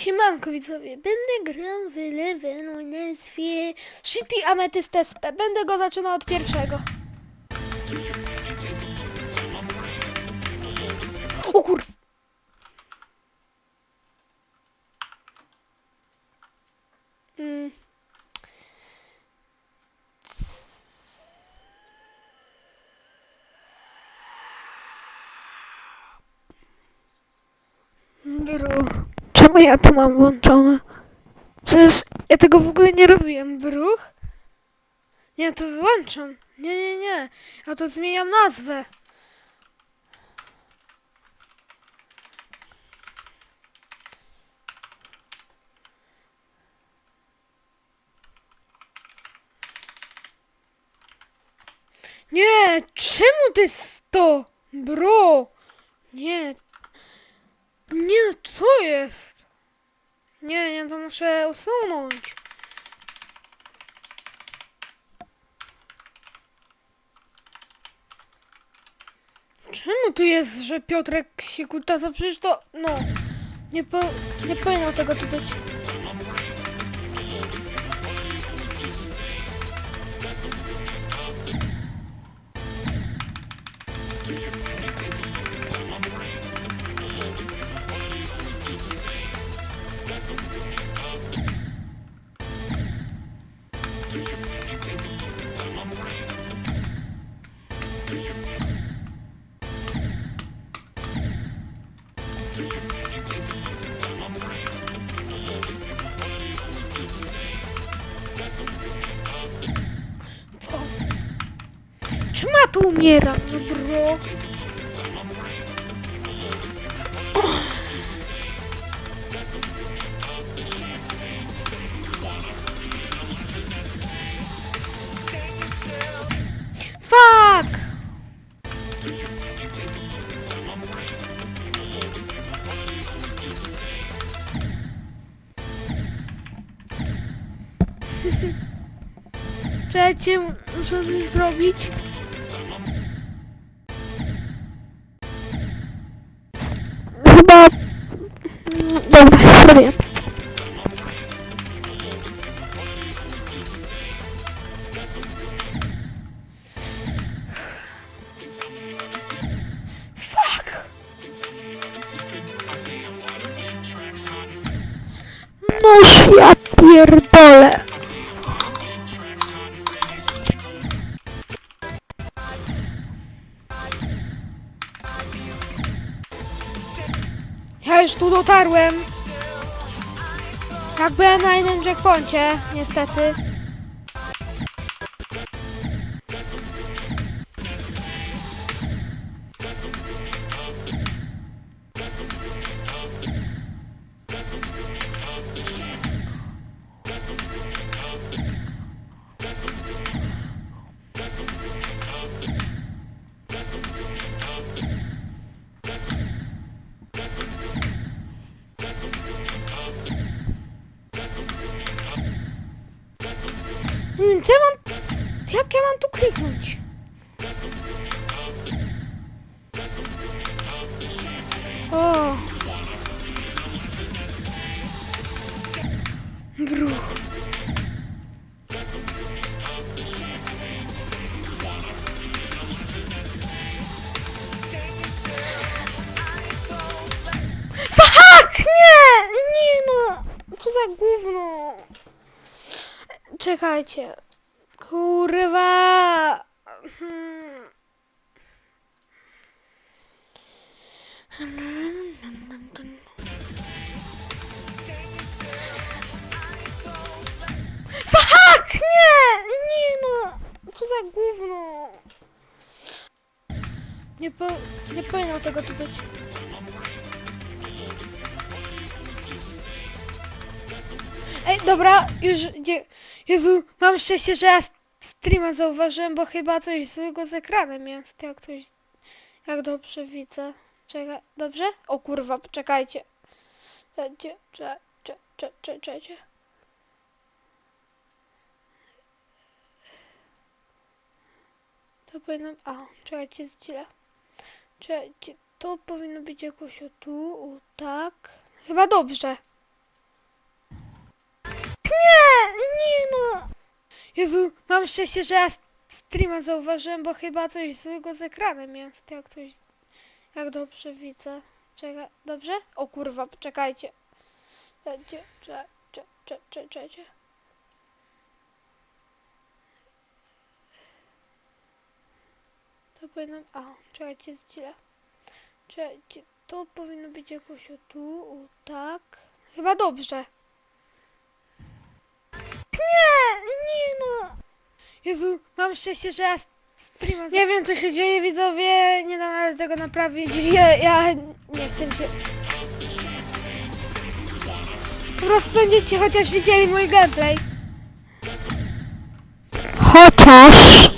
Siemanko widzowie, będę grał w level o nazwie Amethyst SP. Będę go zaczynał od pierwszego. Ja to mam włączone? Przecież ja tego w ogóle nie robiłem. Bruch? Nie, to wyłączam. Nie, nie, nie. Ja to zmieniam nazwę. Nie, czemu to jest to? Bro. Nie. Nie, co jest? Nie, nie, to muszę usunąć. Czemu tu jest, że Piotrek się kutasa? Przecież to, no, nie, po, nie powinno tego tu być. Co? Umieram, no bro? Fuck! Czekajcie, muszę coś zrobić. Zrobię. Fuck! Noż ja pierdolę. Ja już tu dotarłem. Tak byłem na jednym checkpoincie, niestety. Hmm, Co ja mam... Jak ja mam tu Czekajcie. Kurwa. Hmm. Fuck! Nie! Nie no! Co za gówno! Nie, po, nie powinno tego tu być. Ej, dobra, już nie. Jezu, mam szczęście, że ja streama zauważyłem, bo chyba coś złego z ekranem jest. Jak coś. Jak dobrze widzę. Dobrze? O kurwa, czekajcie. Czekajcie, czekajcie, czekajcie. To powinno. A, czekajcie, źle. Czekajcie, to powinno być jakoś o tu, o tak. Chyba dobrze. Nie, nie no. Jezu, mam szczęście, że ja streama zauważyłem, bo chyba coś złego z ekranem jest, jak coś, jak dobrze widzę. Czekaj, dobrze? O kurwa, czekajcie. Czekajcie, czekajcie, czekajcie. To powinno... A, czekajcie, źle. Czekajcie, to powinno być jakoś o tu, o tak. Chyba dobrze. Nie, nie no. Jezu, mam szczęście, że ja streama... Nie wiem, co się dzieje, widzowie. Nie dam rady tego naprawić. Ja, ja nie chcę się... Po prostu będziecie chociaż widzieli mój gameplay. Chociaż...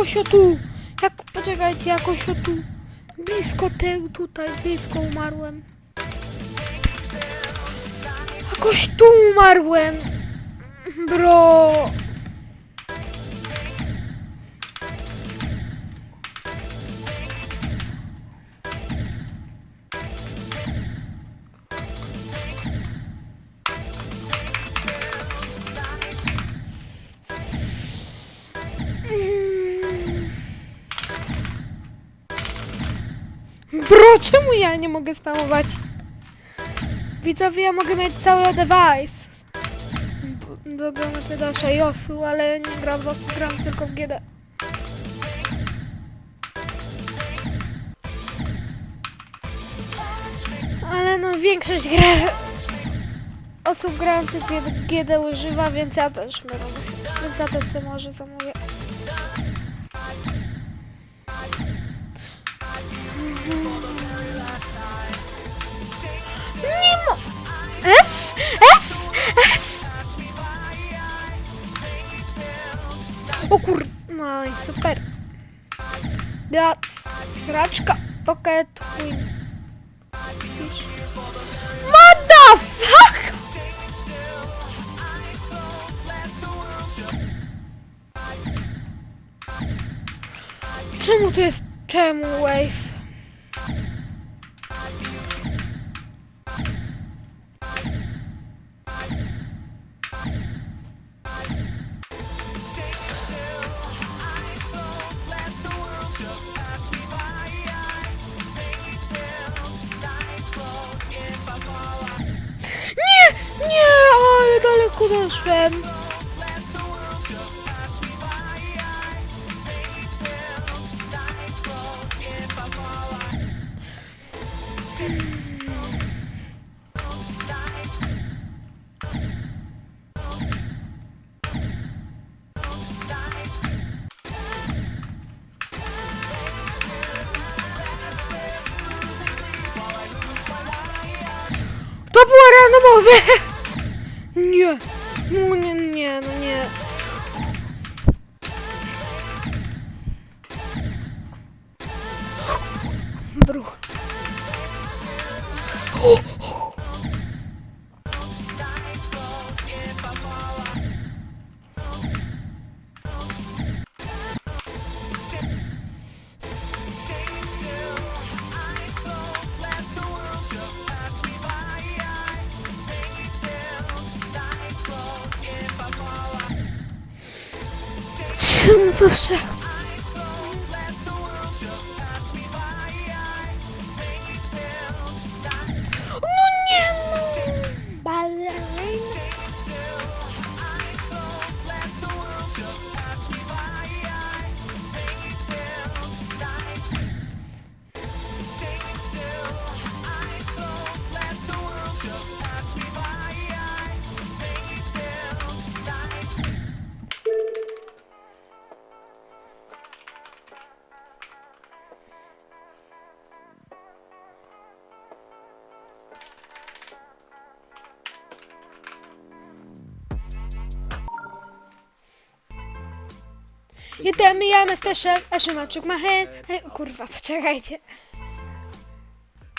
jakoś o tu. Jak, poczekajcie, jakoś o tu. Blisko tego, tutaj, blisko umarłem. Jakoś tu umarłem. Bro. Bro, czemu ja nie mogę spamować? Widzowie, ja mogę mieć cały device. Do gramy do Shayosu, ale nie gram w Osu, gram tylko w GD. Ale no większość gra... osób grających w GD, używa, więc ja też będę. Więc ja też sobie może zamówię. Super. Ja... Sraczka. Pocket Queen. Motherfuck! Czemu tu jest... Czemu wave? Ale daleko doszłem. To było You tell me I'm a special, I should not shook my head. Kurwa, poczekajcie.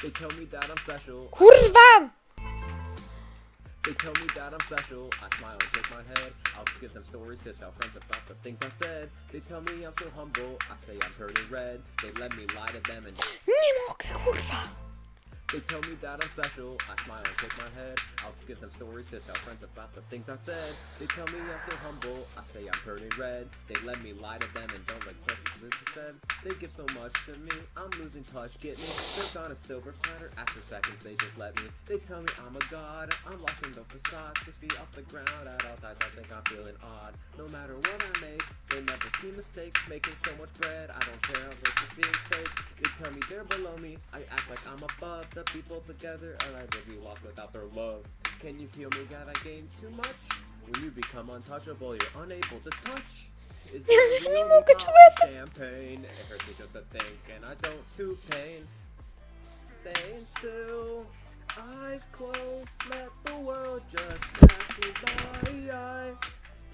They tell me that I'm special. Kurwa! They tell me that I'm special. I smile and shake my head. I'll give them stories to tell friends about the things I said. They tell me I'm so humble. I say I'm turning red. They let me lie to them and Nie mogę, kurwa. They tell me that I'm special. I smile and shake my head. I'll give them stories to tell friends about the things I said. They tell me I'm so humble. I say I'm turning red. They let me lie to them and don't accept the instead. They give so much to me. I'm losing touch. Get me served on a silver platter. After seconds, they just let me. They tell me I'm a god. I'm lost in the facade. Six feet off the ground. At all times, I think I'm feeling odd. No matter what I make, they never see mistakes. Making so much bread. I don't care it's being fake. They tell me they're below me. I act like I'm above the people together. And I would be lost without their love. Can you feel me? God, I gain too much. When you become untouchable, you're unable to touch. Is there nie really mogę, pop czułem. champagne? It hurts me just to think, and I don't do pain. Staying still, eyes closed, let the world just pass me by. I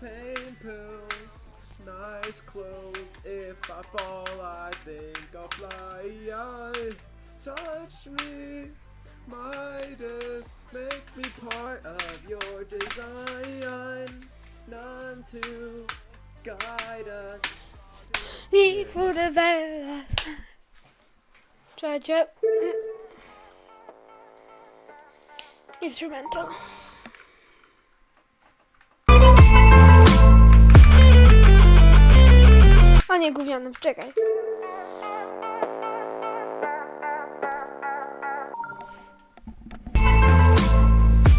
pain pills, nice clothes. If I fall, I think I'll fly. I touch me, Midas, make me part of your design. None to guide us. For the. Czekajcie. Instrumental. A nie, gówniany, czekaj.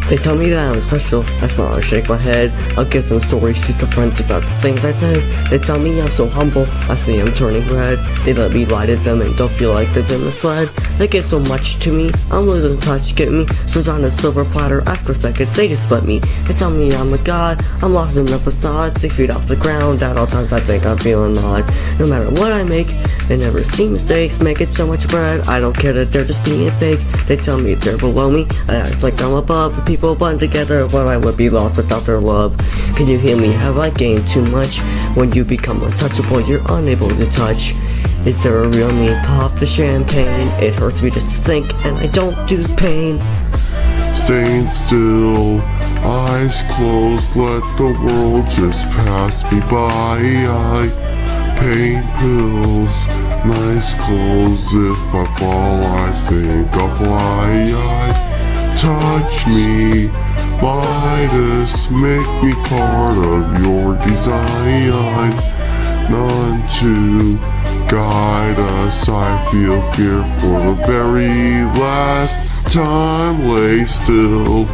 They tell me that I'm special. I smile and shake my head. I'll give them stories to tell friends about the things I said. They tell me I'm so humble. I see I'm turning red. They let me lie to them and don't feel like they've been misled. They give so much to me. I'm losing touch. Get me served on a silver platter. Ask for seconds. They just let me. They tell me I'm a god. I'm lost in the facade. Six feet off the ground. At all times I think I'm feeling odd. No matter what I make, they never see mistakes. Making so much bread. I don't care that they're just being fake. They tell me they're below me. I act like I'm above the people bond together when I would be lost without their love. Can you hear me? Have I gained too much? When you become untouchable, you're unable to touch. Is there a real me? Pop the champagne. It hurts me just to think, and I don't do pain. Staying still, eyes closed, let the world just pass me by. I pain pills, nice clothes. If I fall, I think I'll fly. I touch me, Midas, make me part of your design. None to guide us. I feel fear for the very last time. Lay still,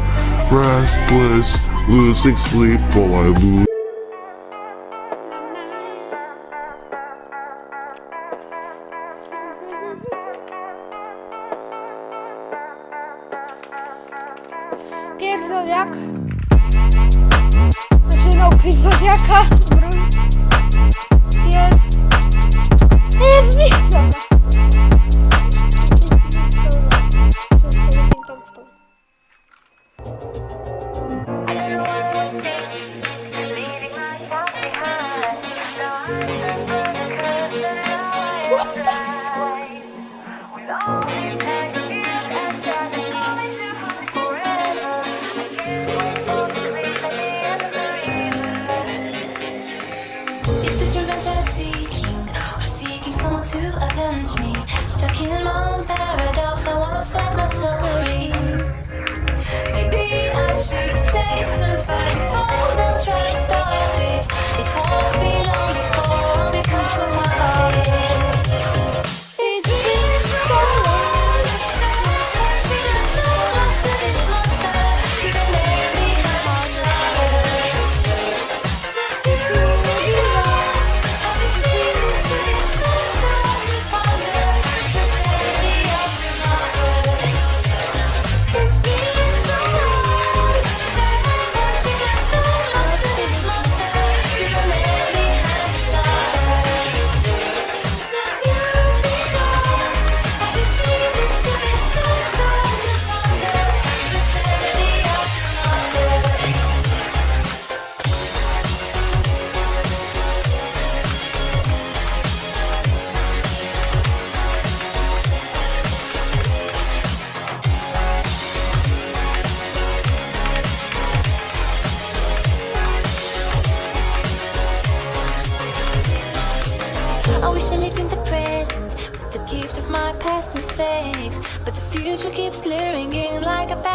restless, losing sleep while I lose. Chase and fight before they'll try to stop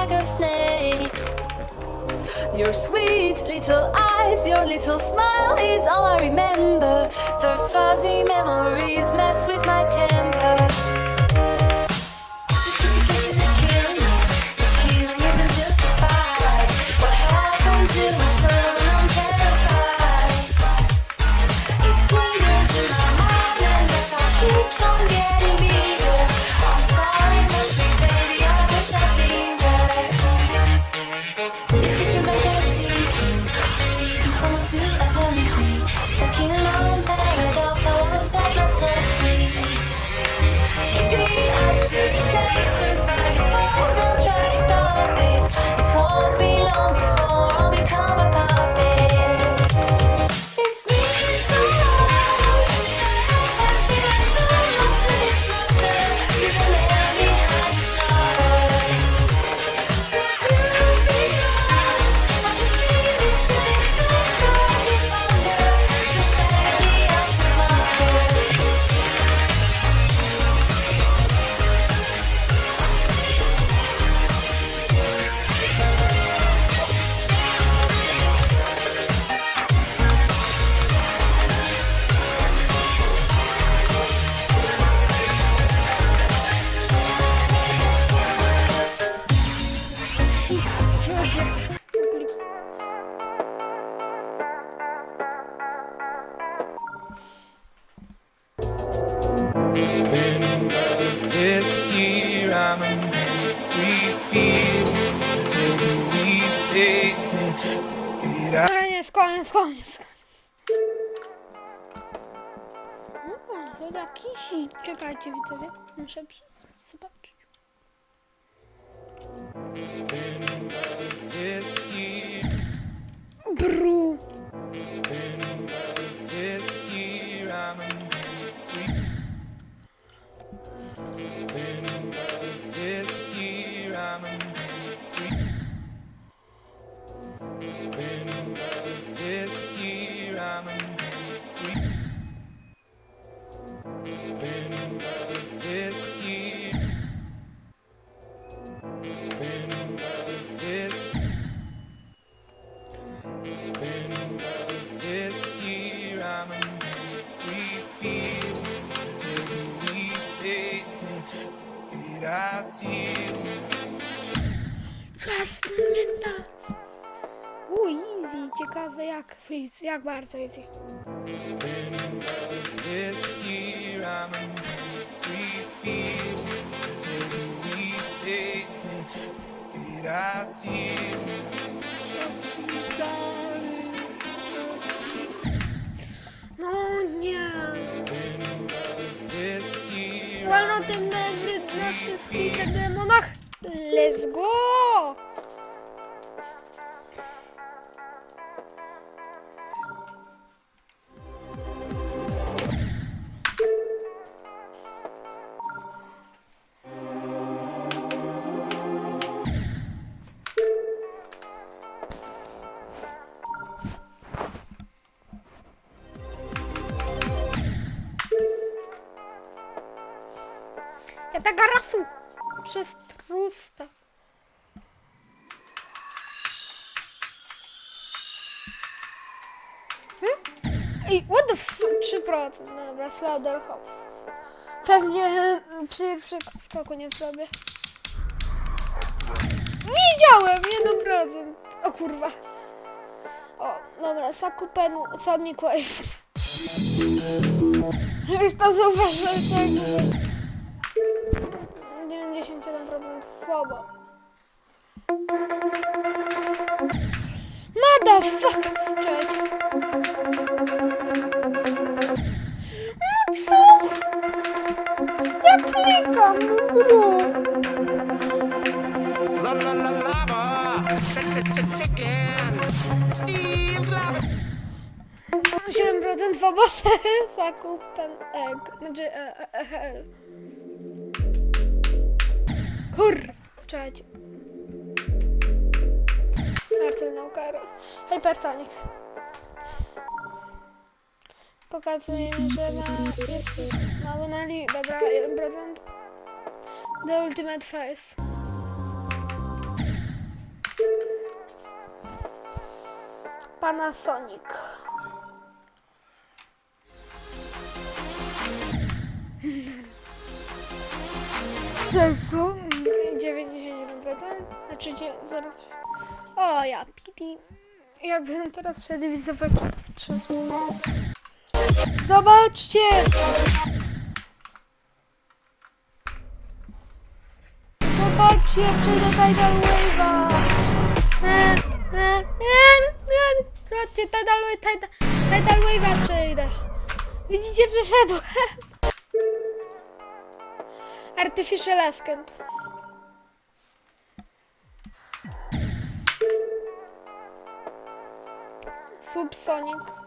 bag of snakes. Your sweet little eyes, your little smile is all I remember. Those fuzzy memories mess with my temper. gra. Dobra, nie, jest koniec, koniec. Hmm, Woda kisi. Czekajcie widzowie, muszę zobaczyć. Bru. Spinning Spinning love this year, I'm a free. Spinning love this year. Spinning love. Tracy, jak bar Tracy. No nie. Walną just na wszystkich demonach. Let's go! 3%. Dobra, Slaughter House. Pewnie pierwszy skoku nie zrobię. Widziałem! 1%. O kurwa. O, dobra, Sakupen, Sonic Wave. Już to zauważyłem, tak? 91% słabo. Motherfuckers, cześć! Mleko, mu. La la la lava. Chicken. Steve's lava. 7% w obozach egg. Znaczy, e, e, e, Marcel pokazuje że ma, jest mały nali. Dobra, 1%. The Ultimate Face. Panasonic. Jezu, 91%, znaczy 0. O, ja, pity. Jakbym teraz wszedł i zobaczył, czy... Zobaczcie! Zobaczcie, przejdę Tidal Wave'a! Zobaczcie, Tidal Wave, Tidal, Wave'a przejdę. Widzicie, przeszedłem. Artificial Ascent. Subsonic.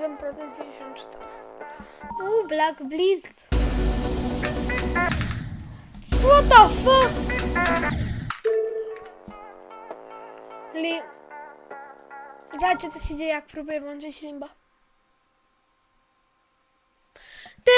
Jeden procent 54. Uuu, Black Blizz. What the fuck? Li... Zobaczcie co się dzieje jak próbuję włączyć limba. Ta,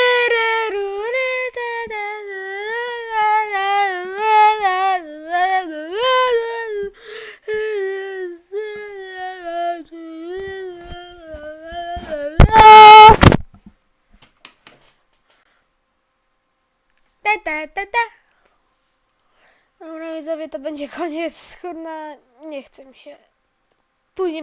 ta. Dobra widzowie, to będzie koniec. Kurna, nie chcę mi się. Później